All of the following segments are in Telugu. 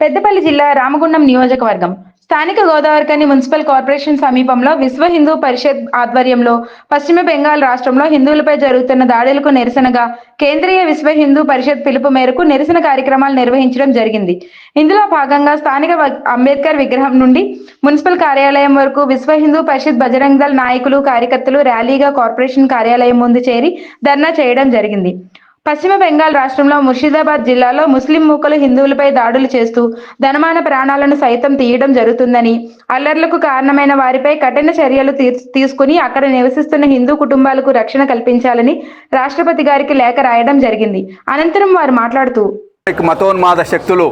పెద్దపల్లి జిల్లా రామగుండం నియోజకవర్గం. స్థానిక గోదావరికని మున్సిపల్ కార్పొరేషన్ సమీపంలో విశ్వ హిందూ పరిషత్ ఆధ్వర్యంలో పశ్చిమ బెంగాల్ రాష్ట్రంలో హిందువులపై జరుగుతున్న దాడులకు నిరసనగా కేంద్రీయ విశ్వ హిందూ పరిషత్ పిలుపు మేరకు నిరసన కార్యక్రమాలు నిర్వహించడం జరిగింది. ఇందులో భాగంగా స్థానిక అంబేద్కర్ విగ్రహం నుండి మున్సిపల్ కార్యాలయం వరకు విశ్వ హిందూ పరిషత్ బజరంగ్ దళ్ నాయకులు కార్యకర్తలు ర్యాలీగా కార్పొరేషన్ కార్యాలయం ముందు చేరి ధర్నా చేయడం జరిగింది. పశ్చిమ బెంగాల్ రాష్ట్రంలో ముర్షిదాబాద్ జిల్లాలో ముస్లిం మూకలు హిందువులపై దాడులు చేస్తూ ధనమాన ప్రాణాలను సైతం తీయడం జరుగుతుందని అల్లర్లకు కారణమైన వారిపై కఠిన చర్యలు తీసుకుని అక్కడ నివసిస్తున్న హిందూ కుటుంబాలకు రక్షణ కల్పించాలని రాష్ట్రపతి గారికి లేఖ రాయడం జరిగింది. అనంతరం వారు మాట్లాడుతూ మతోన్మాద శక్తులు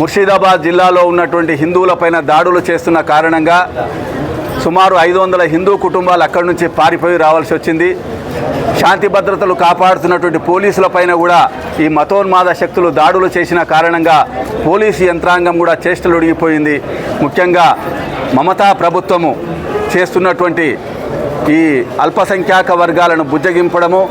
ముర్షిదాబాద్ జిల్లాలో ఉన్నటువంటి హిందువులపైన దాడులు చేస్తున్న కారణంగా సుమారు ఐదు వందల హిందూ కుటుంబాలు అక్కడి నుంచి పారిపోయి రావాల్సి వచ్చింది. శాంతి భద్రతలు కాపాడుతున్నటువంటి పోలీసుల పైన కూడా ఈ మతోన్మాద శక్తులు దాడులు చేసిన కారణంగా పోలీసు యంత్రాంగం కూడా చేష్టలు ఒడిగిపోయింది. ముఖ్యంగా మమతా ప్రభుత్వము చేస్తున్నటువంటి ఈ అల్పసంఖ్యాక వర్గాలను బుజ్జగింపడము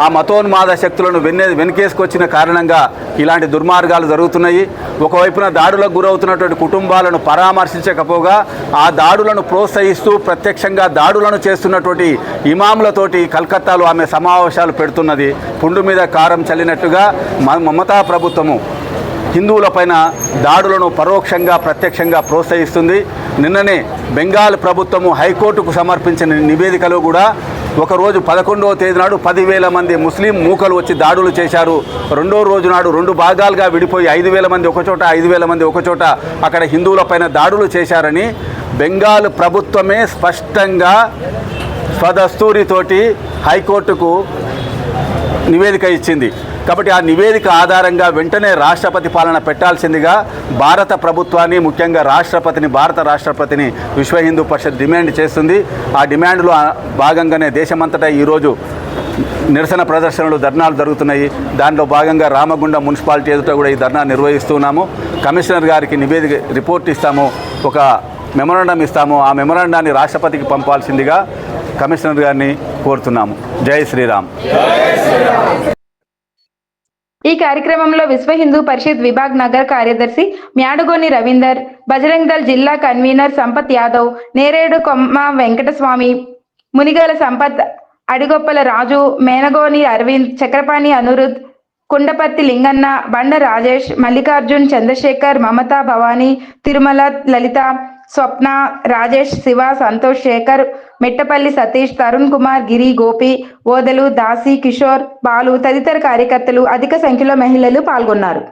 ఆ మతోన్మాద శక్తులను వెన్నె వెనుకేసుకొచ్చిన కారణంగా ఇలాంటి దుర్మార్గాలు జరుగుతున్నాయి. ఒకవైపున దాడులకు గురవుతున్నటువంటి కుటుంబాలను పరామర్శించకపోగా ఆ దాడులను ప్రోత్సహిస్తూ ప్రత్యక్షంగా దాడులను చేస్తున్నటువంటి ఇమాములతోటి కలకత్తాలో ఆమె సమావేశాలు పెడుతున్నది. పుండు మీద కారం చల్లినట్టుగా మ- మమతా ప్రభుత్వము హిందువులపైన దాడులను పరోక్షంగా ప్రత్యక్షంగా ప్రోత్సహిస్తుంది. నిన్ననే బెంగాల్ ప్రభుత్వము హైకోర్టుకు సమర్పించిన నివేదికలో కూడా ఒకరోజు పదకొండవ తేదీ నాడు పదివేల మంది ముస్లిం మూకలు వచ్చి దాడులు చేశారు. రెండో రోజు నాడు రెండు భాగాలుగా విడిపోయి ఐదు వేల మంది ఒకచోట ఐదు వేల మంది ఒకచోట అక్కడ హిందువులపైన దాడులు చేశారని బెంగాల్ ప్రభుత్వమే స్పష్టంగా స్వదస్తూరితోటి హైకోర్టుకు నివేదిక ఇచ్చింది. కాబట్టి ఆ నివేదిక ఆధారంగా వెంటనే రాష్ట్రపతి పాలన పెట్టాల్సిందిగా భారత ప్రభుత్వాన్ని ముఖ్యంగా రాష్ట్రపతిని భారత రాష్ట్రపతిని విశ్వ హిందూ పరిషత్ డిమాండ్ చేస్తుంది. ఆ డిమాండ్లో భాగంగానే దేశమంతటా ఈరోజు నిరసన ప్రదర్శనలు ధర్నాలు జరుగుతున్నాయి. దానిలో భాగంగా రామగుండం మున్సిపాలిటీ ఎదుట కూడా ఈ ధర్నా నిర్వహిస్తున్నాము కమిషనర్ గారికి నివేదిక రిపోర్ట్ ఇస్తాము. ఒక మెమరాండం ఇస్తాము. ఆ మెమరాండాన్ని రాష్ట్రపతికి పంపాల్సిందిగా కమిషనర్ గారిని కోరుతున్నాము. జై శ్రీరామ్. ఈ కార్యక్రమంలో విశ్వ హిందూ పరిషత్ విభాగ్ నగర్ కార్యదర్శి మ్యాడుగోని రవీందర్ బజరంగ్ దళ్ జిల్లా కన్వీనర్ సంపత్ యాదవ్ నేరేడు కొమ్మ వెంకటస్వామి మునిగల సంపత్ అడిగొప్పల రాజు మేనగోని అరవింద్ చక్రపాణి అనురుద్ కుండపర్తి లింగన్న బండ రాజేష్ మల్లికార్జున్ చంద్రశేఖర్ మమతా భవానీ తిరుమల లలిత స్వప్న రాజేష్ శివ సంతోష్ శేఖర్ మెట్టపల్లి సతీష్ తరుణ్ కుమార్ గిరి గోపి ఓదలు దాసి కిషోర్ బాలు తదితర కార్యకర్తలు అధిక సంఖ్యలో మహిళలు పాల్గొన్నారు.